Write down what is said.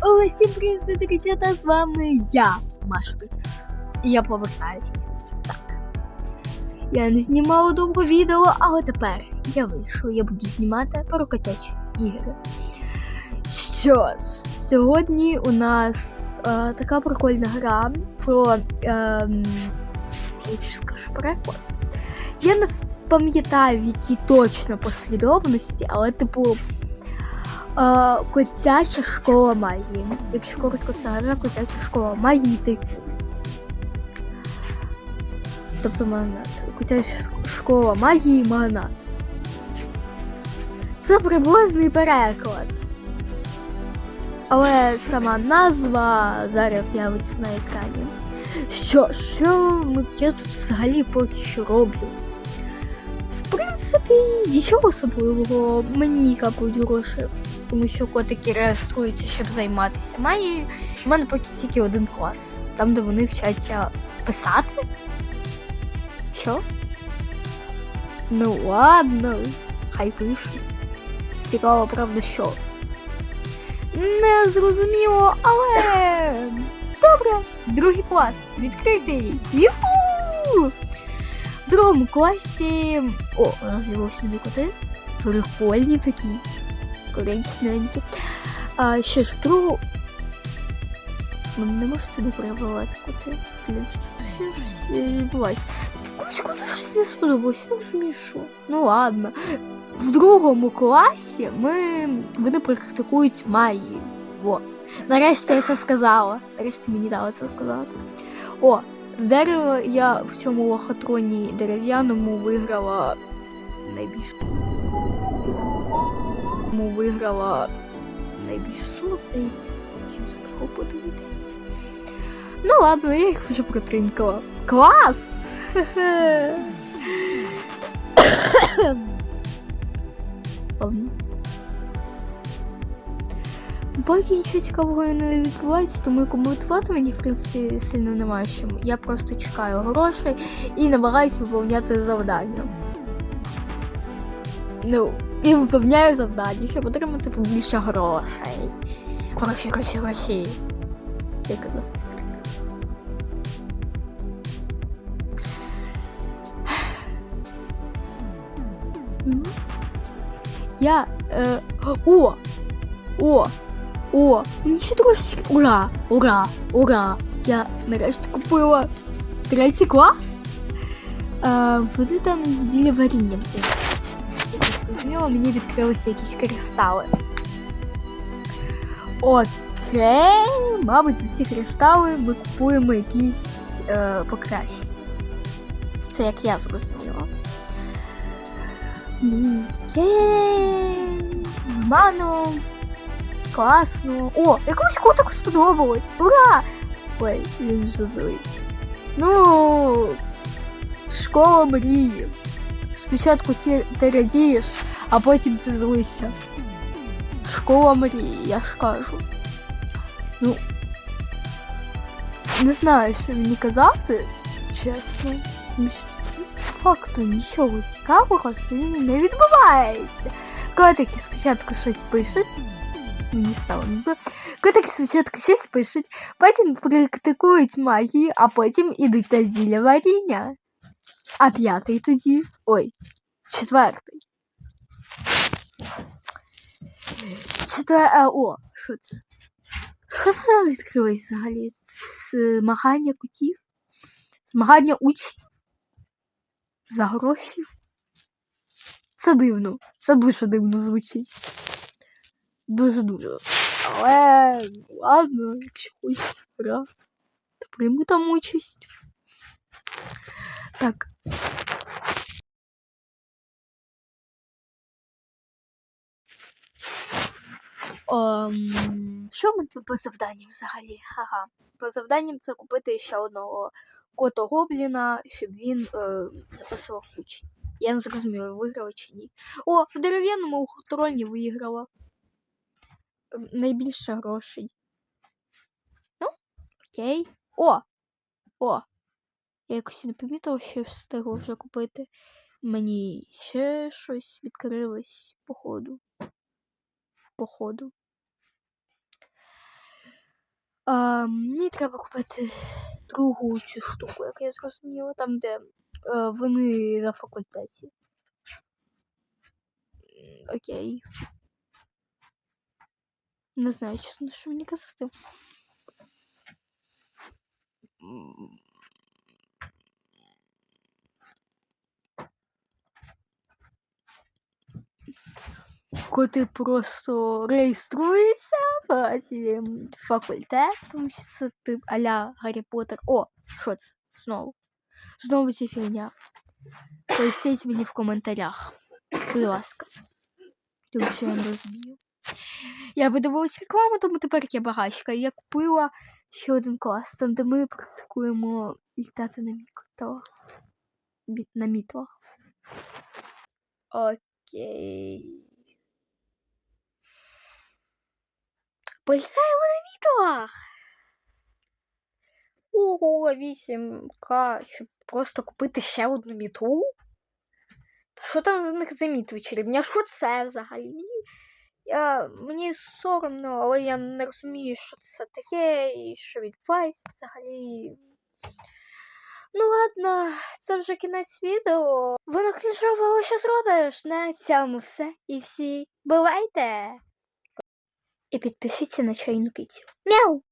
Всім привіт, дівчата, з вами я, Маша. І я повертаюсь. Так. Я не знімала довго відео, але тепер я вийшов, я буду знімати про котячі ігри. Що ж, сьогодні у нас е, така прикольна гра про. Е, я скажу переклад. Я не пам'ятаю, в якій точно послідовності, але, типу, котяча школа магії. Якщо коротко, це гра котяча школа магії типу. Тобто магнат. Котяча школа магії магнат. Це приблизний переклад. Але сама назва зараз з'явиться на екрані. Що, що я тут взагалі поки що роблю? В принципі, нічого особливого. Мені капають гроші, тому що котики реєструються, щоб займатися магією. У мене поки тільки один клас, там, де вони вчаться писати. Що? Ну ладно, хай пишуть. Цікаво, правда, що. Не зрозуміло, але. Добре, другий клас. Відкритий. Юху! В другому класі. О, у нас з'явилися нові коти. Прикольні такі. Коричненькі. А ще ж другу. Ну, не можу туди перебивати коти. Блін, все щось відбувається. Якусь коту щось не сподобалося, не розумію, що. Ну ладно. В другому класі ми вони практикують магію. Во. Нарешті я це сказала. Нарешті мені дали це сказати. О, дерево я в цьому лохотроні дерев'яному виграла найбільш. Тому виграла найбільш суму, здається. Я не встигла подивитися. Ну ладно, я їх вже протринкала. Клас! Ладно. Поки нічого цікавого не відбувається, тому і коментувати мені, в принципі, сильно немає що. Я просто чекаю грошей і намагаюсь виповняти завдання. Ну, і виповняю завдання, щоб отримати побільше грошей. Гроші, гроші, гроші. Я казав. Я. Е, о! О! О! Мені ще трошечки. Ура! Ура! Ура! Я нарешті купила третій клас. Е, вони там зілля варінням займаються. Я зрозуміла, мені відкрилися якісь кристали. Окей, мабуть, за ці кристали ми купуємо якісь е, покращення. Це як я зрозуміла. Окей. Ману. Класно. О, якомусь котику сподобалось. Ура! Ой, він вже злий. Ну, школа мрії. Спочатку ти, ти радієш, а потім ти злишся. Школа мрії, я ж кажу. Ну, не знаю, що мені казати, чесно. Тому що факту нічого цікавого сильно не відбувається. Котики спочатку щось пишуть. Мені стало. нудно. Котики спочатку щось пишуть, потім практикують магію, а потім ідуть на зілля варіння. А п'ятий тоді. Ой, четвертий. Четвер... А, о, що це? Що це відкрилось взагалі? Змагання котів? Змагання учнів? За гроші? Це дивно. Це дуже дивно звучить. Дуже-дуже. Але ладно, якщо хочеш то прийму там участь. Так. Ем, що ми по завданням взагалі? Ага. По завданням це купити ще одного кота гобліна, щоб він е, записував учень. Я не зрозуміла, виграла чи ні. О, в дерев'яному троні виграла. Ем, Найбільше грошей. Ну, окей. О! О! Я якось не помітила, що встигла вже купити. Мені ще щось відкрилось, походу. Походу. А, мені треба купити другу цю штуку, як я зрозуміла, там, де е, вони на факультеті. Окей. Не знаю, чесно, що мені казати. Коти просто реєструються, потім факультет, тому що це тип аля Гаррі Поттер. О, що це? Знову. Знову ця фігня. Поясніть мені в коментарях. Будь ласка. Тому що я не розумію. Я подивилась рекламу, тому тепер я багачка. Я купила ще один клас, там, де ми практикуємо літати на. Бі- На мітлах. Окей. Політаємо на мітлах. Ого, 8к, щоб просто купити ще одну мітлу. Та що там за них за мітли чарівні? А що це взагалі? Я, мені соромно, але я не розумію, що це таке і що відбувається взагалі. Ну ладно, це вже кінець відео. Воно ключове, що зробиш. На цьому все. І всі бувайте! І підпишіться на чайну кицю. Мяу!